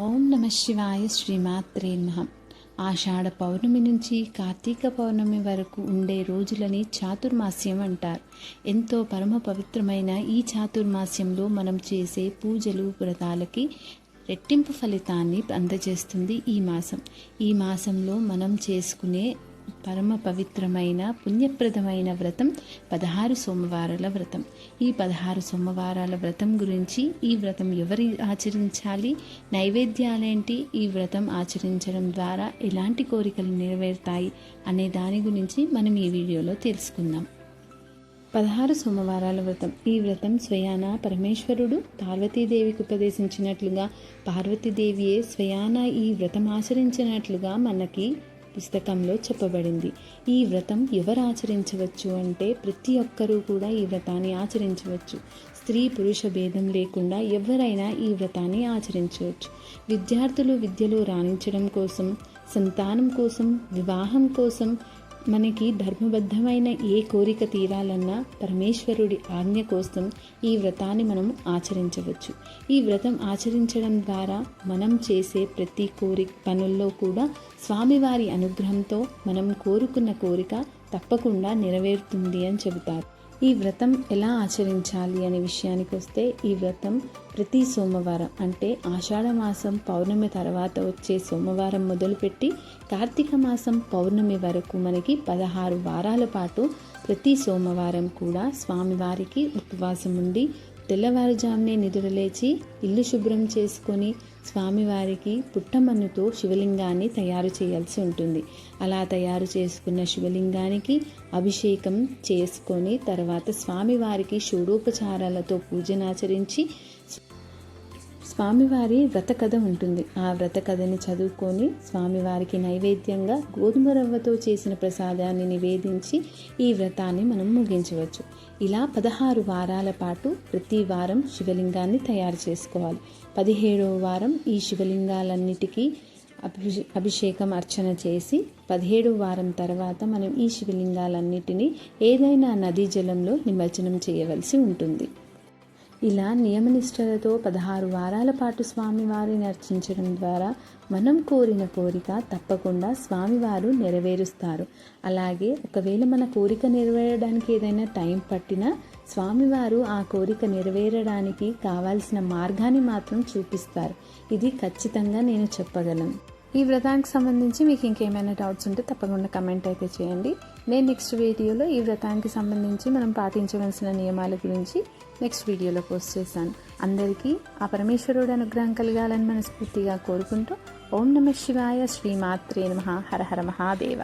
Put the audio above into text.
ఓం నమ శివాయ శ్రీమాత్రే నమ. ఆషాఢ పౌర్ణమి నుంచి కార్తీక పౌర్ణమి వరకు ఉండే రోజులని చాతుర్మాస్యం అంటారు. ఎంతో పరమ పవిత్రమైన ఈ చాతుర్మాస్యంలో మనం చేసే పూజలు వ్రతాలకి రెట్టింపు ఫలితాన్ని అందజేస్తుంది ఈ మాసం. ఈ మాసంలో మనం చేసుకునే పరమ పవిత్రమైన పుణ్యప్రదమైన వ్రతం పదహారు సోమవారాల వ్రతం. ఈ పదహారు సోమవారాల వ్రతం గురించి ఈ వ్రతం ఎవరి ఆచరించాలి నైవేద్యాలేంటి ఈ వ్రతం ఆచరించడం ద్వారా ఎలాంటి కోరికలు నెరవేరుతాయి అనే దాని గురించి మనం ఈ వీడియోలో తెలుసుకుందాం. పదహారు సోమవారాల వ్రతం. ఈ వ్రతం స్వయాన పరమేశ్వరుడు పార్వతీదేవికి ఉపదేశించినట్లుగా పార్వతీదేవియే స్వయాన ఈ వ్రతం ఆచరించినట్లుగా మనకి పుస్తకంలో చెప్పబడింది. ఈ వ్రతం ఎవరు ఆచరించవచ్చు అంటే ప్రతి ఒక్కరూ కూడా ఈ వ్రతాన్ని ఆచరించవచ్చు. స్త్రీ పురుష భేదం లేకుండా ఎవరైనా ఈ వ్రతాన్ని ఆచరించవచ్చు. విద్యార్థులు విద్యలో రాణించడం కోసం సంతానం కోసం వివాహం కోసం మనకి ధర్మబద్ధమైన ఏ కోరిక తీరాలన్నా పరమేశ్వరుడి ఆజ్ఞ కోసం ఈ వ్రతాన్ని మనం ఆచరించవచ్చు. ఈ వ్రతం ఆచరించడం ద్వారా మనం చేసే ప్రతి కోరిక పనుల్లో కూడా స్వామివారి అనుగ్రహంతో మనం కోరుకున్న కోరిక తప్పకుండా నెరవేరుతుంది అని చెబుతారు. ఈ వ్రతం ఎలా ఆచరించాలి అనే విషయానికి వస్తే ఈ వ్రతం ప్రతి సోమవారం అంటే ఆషాఢ మాసం పౌర్ణమి తర్వాత వచ్చే సోమవారం మొదలుపెట్టి కార్తీక మాసం పౌర్ణమి వరకు మనకి పదహారు వారాల పాటు ప్రతి సోమవారం కూడా స్వామివారికి ఉపవాసం ఉండి తెల్లవారుజామునే నిద్రలేచి ఇల్లు శుభ్రం చేసుకొని స్వామివారికి పుట్టమన్నుతో శివలింగాన్ని తయారు చేయాల్సి ఉంటుంది. అలా తయారు చేసుకున్న శివలింగానికి అభిషేకం చేసుకొని తర్వాత స్వామివారికి షోడోపచారాలతో పూజనాచరించి స్వామివారి వ్రత కథ ఉంటుంది. ఆ వ్రత కథని చదువుకొని స్వామివారికి నైవేద్యంగా గోధుమ రవ్వతో చేసిన ప్రసాదాన్ని నివేదించి ఈ వ్రతాన్ని మనం ముగించవచ్చు. ఇలా పదహారు వారాల పాటు ప్రతి వారం శివలింగాన్ని తయారు చేసుకోవాలి. పదిహేడవ వారం ఈ శివలింగాలన్నిటికీ అభిషే అభిషేకం అర్చన చేసి పదిహేడు వారం తర్వాత మనం ఈ శివలింగాలన్నిటినీ ఏదైనా నదీ జలంలో నిమజ్జనం చేయవలసి ఉంటుంది. ఇలా నియమనిష్టలతో పదహారు వారాల పాటు స్వామివారిని అర్చించడం ద్వారా మనం కోరిన కోరిక తప్పకుండా స్వామివారు నెరవేరుస్తారు. అలాగే ఒకవేళ మన కోరిక నెరవేరడానికి ఏదైనా టైం పట్టినా స్వామివారు ఆ కోరిక నెరవేరడానికి కావాల్సిన మార్గాన్ని మాత్రం చూపిస్తారు. ఇది ఖచ్చితంగా నేను చెప్పగలను. ఈ వ్రతానికి సంబంధించి మీకు ఇంకేమైనా డౌట్స్ ఉంటే తప్పకుండా కమెంట్ అయితే చేయండి. నేను నెక్స్ట్ వీడియోలో ఈ వ్రతానికి సంబంధించి మనం పాటించవలసిన నియమాల గురించి నెక్స్ట్ వీడియోలో పోస్ట్ చేశాను. అందరికీ ఆ పరమేశ్వరుడు అనుగ్రహం కలగాలని మనస్ఫూర్తిగా కోరుకుంటూ ఓం నమ శివాయ శ్రీమాత్రే నమ. హర హర మహాదేవ.